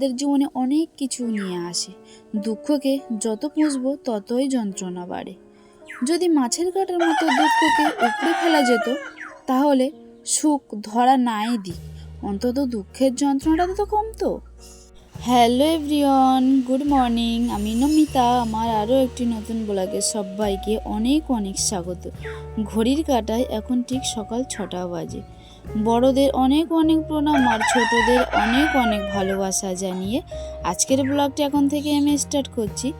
আমাদের জীবনে অনেক কিছু নিয়ে আসে। দুঃখকে যত পুষবো, ততই যন্ত্রণা বাড়ে। যদি মাছের কাটার মতো দুঃখকে উপড়ে ফেলা যেত, তাহলে সুখ ধরা নাই দিক অন্তত দুঃখের যন্ত্রণাটা তো কমতো। Hello everyone, good morning. আমি নমিতা। আমার আরও একটি নতুন ব্লগে সবাইকে অনেক অনেক স্বাগত। ঘড়ির কাটায় এখন ঠিক সকাল ছটা বাজে। বড়দের অনেক অনেক প্রণাম আর ছোটদের অনেক অনেক ভালোবাসা জানিয়ে আজকের ব্লগটি এখন থেকে আমি স্টার্ট করছি।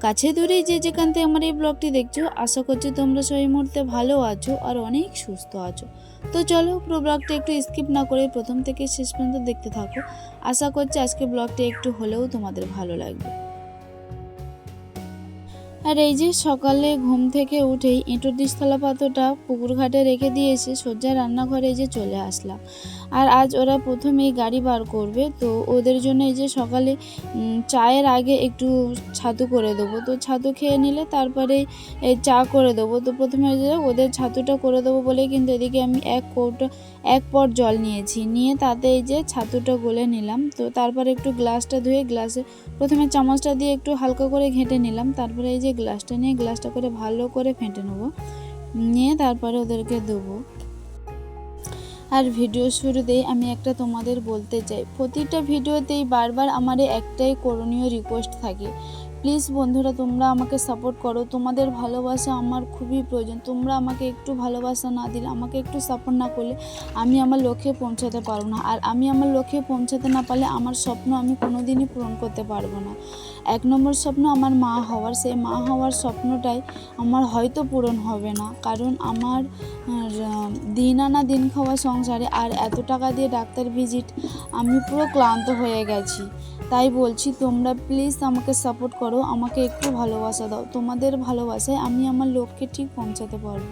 কাছে দূরেই যে যেখান থেকে আমার এই ব্লগটি দেখছ, আশা করছি তোমরা সেই মুহূর্তে ভালো আছো আর অনেক সুস্থ আছো। তো চলো পুরো ব্লগটা একটু স্কিপ না করে প্রথম থেকে শেষ পর্যন্ত দেখতে থাকো। আশা করছি আজকে ব্লগটা একটু হলেও তোমাদের ভালো লাগবে। আর এই যে সকালে ঘুম থেকে উঠেই এঁটোর ডিশতলা পাত্রটা পুকুর ঘাটে রেখে দিয়েছে সজ্জা রান্নাঘরে যে চলে আসলাম। আর আজ ওরা প্রথমেই গাড়ি বার করবে, তো ওদের জন্য এই যে সকালে চায়ের আগে একটু ছাতু করে দেবো। তো ছাতু খেয়ে নিলে তারপরে চা করে দেবো। তো প্রথমে যে ওদের ছাতুটা করে দেবো বলে কিন্তু এদিকে আমি এক কৌটো, এক পট জল নিয়েছি। নিয়ে তাতে এই যে ছাতুটা গলে নিলাম। তো তারপরে একটু গ্লাসটা ধুয়ে গ্লাসে, প্রথমে চামচটা দিয়ে একটু হালকা করে ঘেঁটে নিলাম। তারপরে এই যে গ্লাসটা নিয়ে গ্লাসটা করে ভালো করে ফেটে নেব। নিয়ে তারপরে ওদেরকে দেবো। আর ভিডিও শুরুতেই আমি একটা তোমাদের বলতে চাই। প্রতিটা ভিডিওতেই বারবার আমার একটাই করণীয় রিকোয়েস্ট থাকে। প্লিজ বন্ধুরা, তোমরা আমাকে সাপোর্ট করো। তোমাদের ভালোবাসা আমার খুবই প্রয়োজন। তোমরা আমাকে একটু ভালোবাসা না দিলে, আমাকে একটু সাপোর্ট না করলে আমি আমার লক্ষ্যে পৌঁছাতে পারব না। আর আমি আমার লক্ষ্যে পৌঁছাতে না পারলে আমার স্বপ্ন আমি কোনোদিনই পূরণ করতে পারব না। এক নম্বর স্বপ্ন আমার মা হওয়ার সেই মা হওয়ার স্বপ্নটাই আমার হয়তো পূরণ হবে না। কারণ আমার দিন আনা দিন খাওয়া সংসারে আর এত টাকা দিয়ে ডাক্তার ভিজিট, আমি পুরো ক্লান্ত হয়ে গেছি। তাই বলছি, তোমরা প্লিজ আমাকে সাপোর্ট করো, আমাকে একটু ভালোবাসা দাও। তোমাদের ভালোবাসায় আমি আমার লক্ষ্যে ঠিক পৌঁছাতে পারব।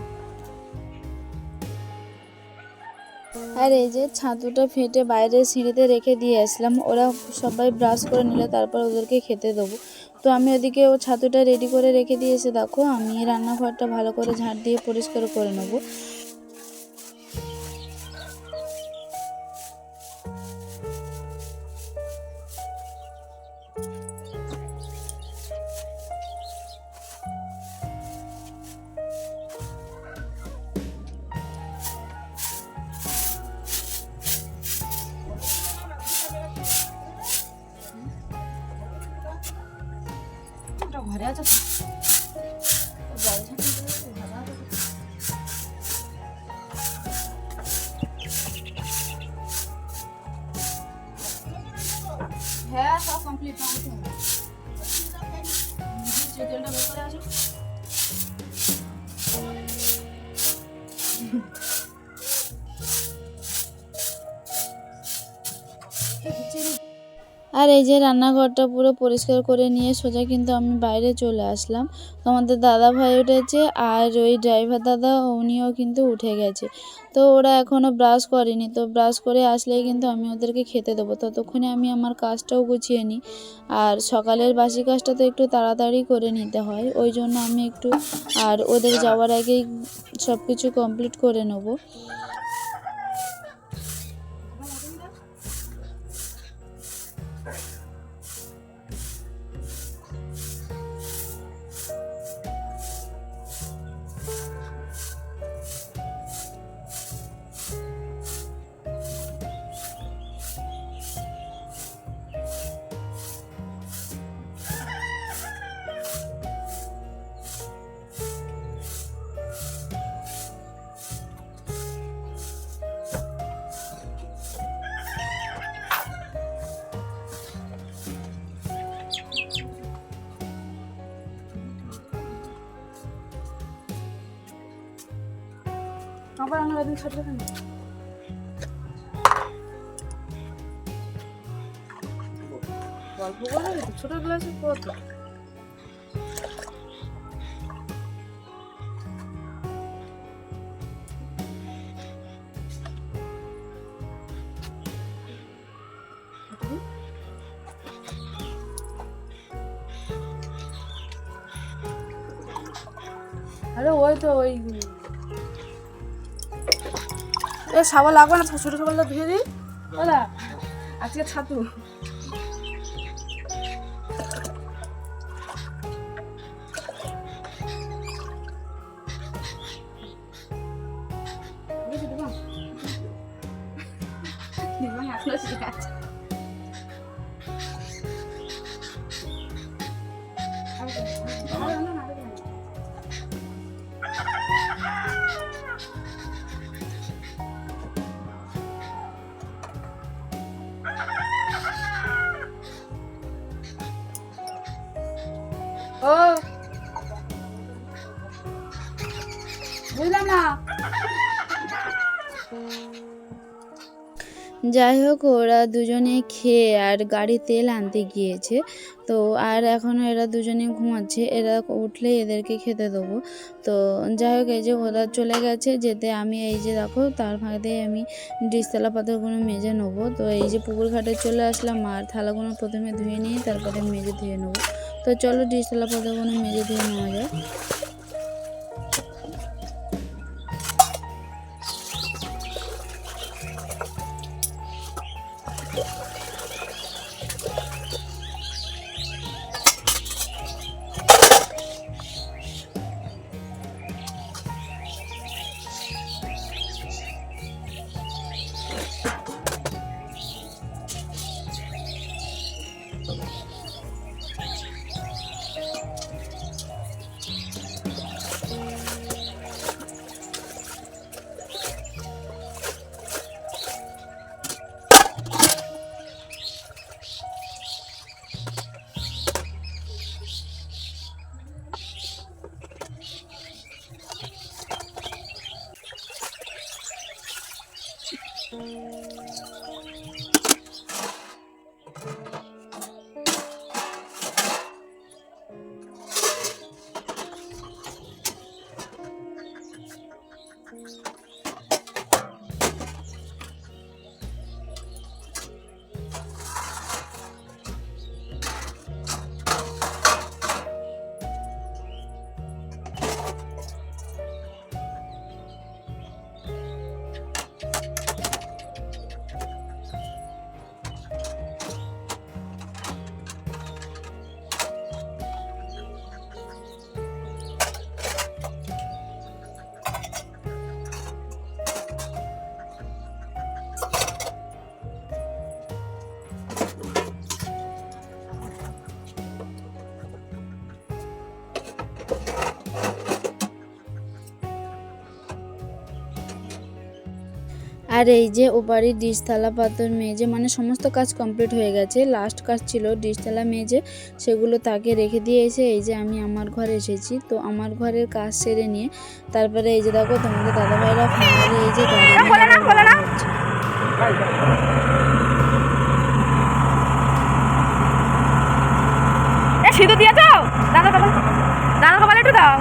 আর এই যে ছাতুটা ফেটে বাইরে সিঁড়িতে রেখে দিয়ে আসলাম। ওরা সবাই ব্রাশ করে নিলে তারপর ওদেরকে খেতে দেবো। তো আমি ওদিকে ও ছাতুটা রেডি করে রেখে দিয়েছে দেখো, আমি রান্নাঘরটা ভালো করে ঝাড় দিয়ে পরিষ্কার করে নেব। ঘরে আছো হ্যাঁ সব কমপ্লিট তেলটা বের করে আসো। আর এই যে রান্নাঘরটা পুরো পরিষ্কার করে নিয়ে সোজা কিন্তু আমি বাইরে চলে আসলাম। তো আমাদের দাদা ভাই উঠেছে আর ওই ড্রাইভার দাদা উনিও কিন্তু উঠে গেছে। তো ওরা এখনও ব্রাশ করেনি। তো ব্রাশ করে আসলেই কিন্তু আমি ওদেরকে খেতে দেবো। ততক্ষণে আমি আমার কাজটাও গুছিয়ে নিই। আর সকালের বাসি কাজটা তো একটু তাড়াতাড়ি করে নিতে হয়। ওই জন্য আমি একটু আর ওদের যাওয়ার আগেই সব কিছু কমপ্লিট করে নেব। আবার আমরা একদিন ছোট কেন গল্প করবে ছোট গ্লাসে কত আরে ওই তো ওই এ সাবান লাগবে না ছোটো সাবানটা ধুয়ে দিই দাদা আজকে ছাতু দিদি দিদি দিদি দিদি বুঝলাম না। যাই হোক, ওরা দুজনে খেয়ে আর গাড়ি তেল আনতে গিয়েছে। তো আর এখনও এরা দুজনে ঘুমাচ্ছে, এরা উঠলে এদেরকে খেতে দেবো। তো যাই হোক, এই যে ওরা চলে গেছে, যেতে আমি এই যে দেখো, তার ফাঁকে আমি ডিসতলা পাথরগুলো মেজে নেব। তো এই যে পুকুর ঘাটে চলে আসলাম, আর থালাগুলো প্রথমে ধুয়ে নিয়ে তারপরে মেজে ধুয়ে নেব। তো চলো, ডিসতলা পাথরগুলো মেজে ধুয়ে নেওয়া যায় 怎么？আর এই যে ওপারি ডিশ থালা পাথর মেজে মানে সমস্ত কাজ কমপ্লিট হয়ে গেছে। লাস্ট কাজ ছিল ডিশ থালা মেজে সেগুলো তাকে রেখে দিয়ে এসে এই যে আমি আমার ঘরে এসেছি। তো আমার ঘরের কাজ সেরে নিয়ে তারপরে এই যে দেখো তোমাদের দাদাভাইরা ফাইনালি এই যে সিঁদুর দিয়েছ? দাদা কপাল দাদা কপাল একটু দাও।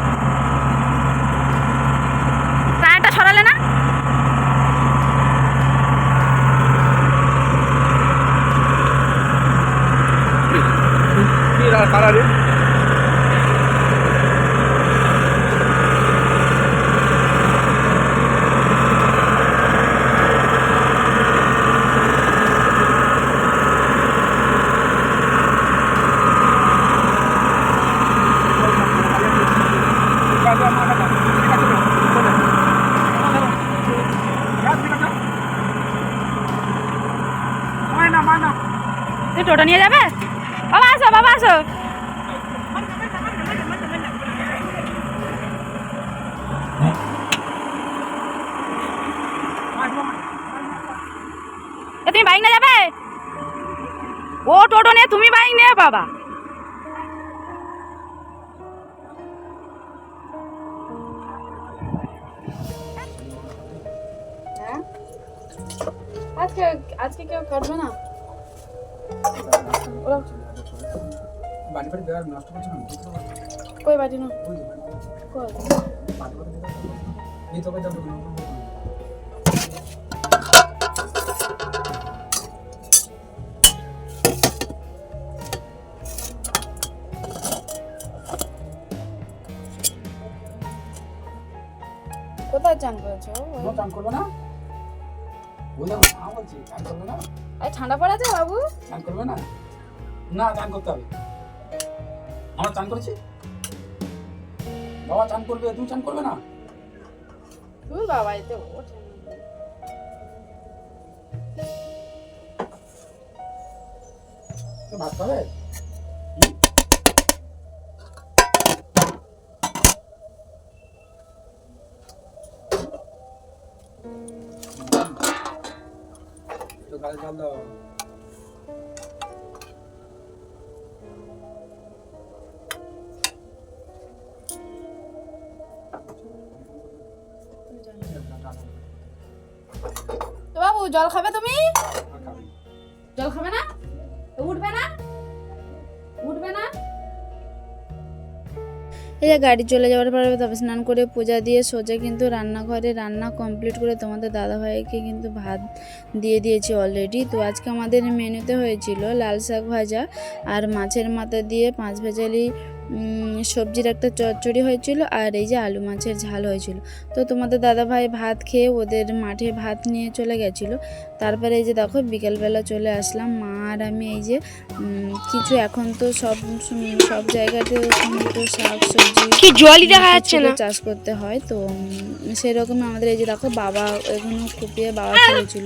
তুই টোটো নিয়ে যাবে বাবা আসো বাবা আসো এ, তুমি বাইক নিয়ে যাবে ও টোটো নিয়ে তুমি বাইক নিয়ে বাবা। হ্যাঁ? আজকে আজকে কেউ কাটবে না? ওরা বাড়ি বাড়ি দেওয়ার নষ্ট করছে না কই না বাড়ি। কই? বাড়ি বাড়ি তবে যাবে। কোথায় চান করেছ? চান করবে না? বললাম না বলছি চান করবে না? এই ঠান্ডা পড়েছে বাবু? চান করবে না? না চান করতে হবে। আমরা চান করেছি? বাবা চান করবে তুমি চান করবে না? বাবা এতে ভাত খাবে? বাবু জল খাবে তুমি। জল খাবে না? উঠবে না? যে গাড়ি চলে যাওয়ার পরে তবে স্নান করে পূজা দিয়ে সোজা কিন্তু রান্নাঘরে রান্না কমপ্লিট করে তোমাদের দাদাভাইকে কিন্তু ভাত দিয়ে দিয়েছি অলরেডি তো আজকে আমাদের মেনুতে হয়েছিল লাল শাক ভাজা আর মাছের মাথা দিয়ে পাঁচ ভেজালি সবজির একটা চচ্চড়ি হয়েছিল আর এই যে আলু মাছের ঝাল হয়েছিল। তো তোমাদের দাদাভাই ভাত খেয়ে ওদের মাঠে ভাত নিয়ে চলে গেছিল। তারপরে এই যে দেখো বিকেলবেলা চলে আসলাম। মা আর আমি এই যে কিছু এখন তো সব সব জায়গাতে টমেটো শাক সবজি কি জলই দেখা যাচ্ছে না? চাষ করতে হয়। তো সেরকম আমাদের এই যে দেখো বাবা এখনও কুপিয়ে বাবা ফেলেছিল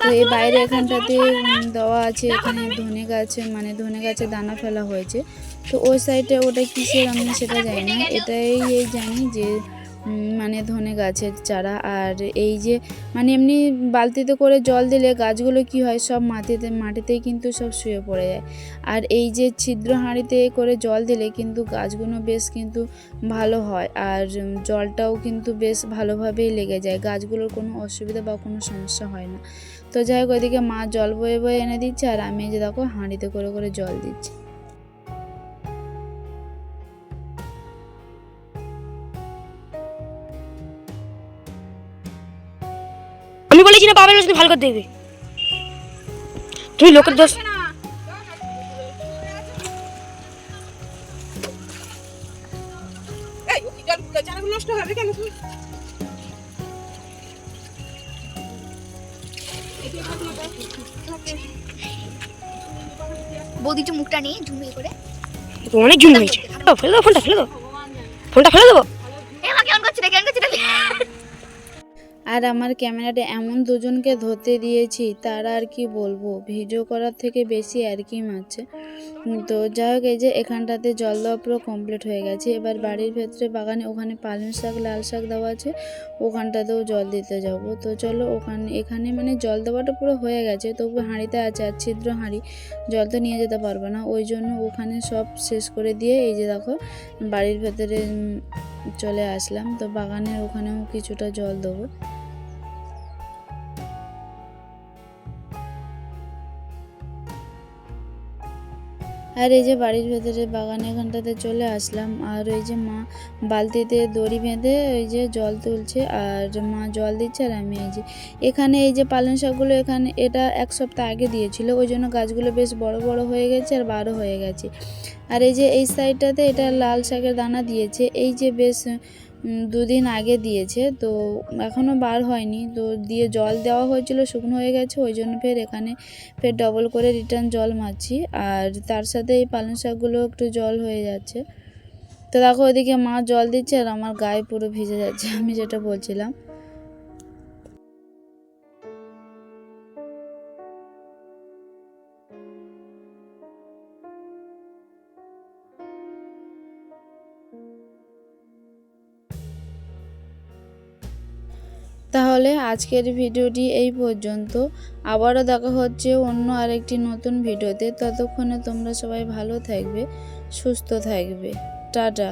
তো এই বাইরে এখানটাতে দেওয়া আছে। এখানে ধনে গাছ মানে ধনে গাছে দানা ফেলা হয়েছে। তো ওই সাইডে ওটা কিসের আমি সেটা জানি না। এটাই এই জানি যে মানে ধনে গাছের চারা আর এই যে মানে এমনি বালতিতে করে জল দিলে গাছগুলো কি হয়, সব মাটিতে, মাটিতেই কিন্তু সব শুয়ে পড়ে যায়। আর এই যে ছিদ্র হাঁড়িতে করে জল দিলে কিন্তু গাছগুলো বেশ কিন্তু ভালো হয় আর জলটাও কিন্তু বেশ ভালোভাবেই লেগে যায়। গাছগুলোর কোনো অসুবিধা বা কোনো সমস্যা হয় না। তো যাই হোক, ওইদিকে মা জল বয়ে বয়ে এনে দিচ্ছে আর আমি যে দেখো হাঁড়িতে করে করে জল দিচ্ছি। না বাবার রোজকে ভালো করে দেখবে। তুমি লোকের দোষ বৌদি একটু মুখটা নিয়ে ঝুমিয়ে করে। অনেক জুম হয়েছে। ফেলে দাও ফোনটা ফেলে দেবো ফোনটা ফেলে দেবো এ মা কেমন করছি না কেমন করছি না আর আমার ক্যামেরাটা এমন দুজনকে ধরতে দিয়েছি, তারা আর কি বলব? ভিডিও করার থেকে বেশি আর কি মারছে তো যাই হোক, এই যে এখানটাতে জল দেওয়া পুরো কমপ্লিট হয়ে গেছে। এবার বাড়ির ভেতরে বাগানে, ওখানে পালং শাক, লাল শাক দেওয়া আছে। ওখানটাতেও জল দিতে যাব। তো চলো, ওখানে, এখানে মানে জল দেওয়াটা পুরো হয়ে গেছে। তবু হাঁড়িতে আছে আর ছিদ্র হাঁড়ি। জল তো নিয়ে যেতে পারব না। ওই জন্য ওখানে সব শেষ করে দিয়ে এই যে দেখো, বাড়ির ভেতরে চলে আসলাম। তো বাগানের ওখানেও কিছুটা জল দেবো। আর এই যে বাড়ির ভেতরে বাগান এখানটাতে চলে আসলাম। আর ওই যে মা বালতিতে দড়ি বেঁধে ওই যে জল তুলছে, আর মা জল দিচ্ছে আর আমি এই যে এখানে এই যে পালং শাকগুলো এখানে এটা এক সপ্তাহ আগে দিয়েছিল, ওই জন্য গাছগুলো বেশ বড় বড় হয়ে গেছে আর বারো হয়ে গেছে। আর এই যে এই সাইডটাতে এটা লাল শাকের দানা দিয়েছে, এই যে বেশ দুদিন আগে দিয়েছে, তো এখনও বার হয়নি। তো দিয়ে জল দেওয়া হয়েছিল, শুকনো হয়ে গেছে, ওই জন্য ফের এখানে ফের ডবল করে রিটার্ন জল মারছি। আর তার সাথে এই পালং শাকগুলো একটু জল হয়ে যাচ্ছে। তো দেখো ওইদিকে মা জল দিচ্ছে আর আমার গায়ে পুরো ভিজে যাচ্ছে, আমি যেটা বলছিলাম। তাহলে আজকের ভিডিওটি এই পর্যন্ত। আবারও দেখা হচ্ছে অন্য আরেকটি নতুন ভিডিওতে। ততক্ষণে তোমরা সবাই ভালো থাকবে, সুস্থ থাকবে। টাটা।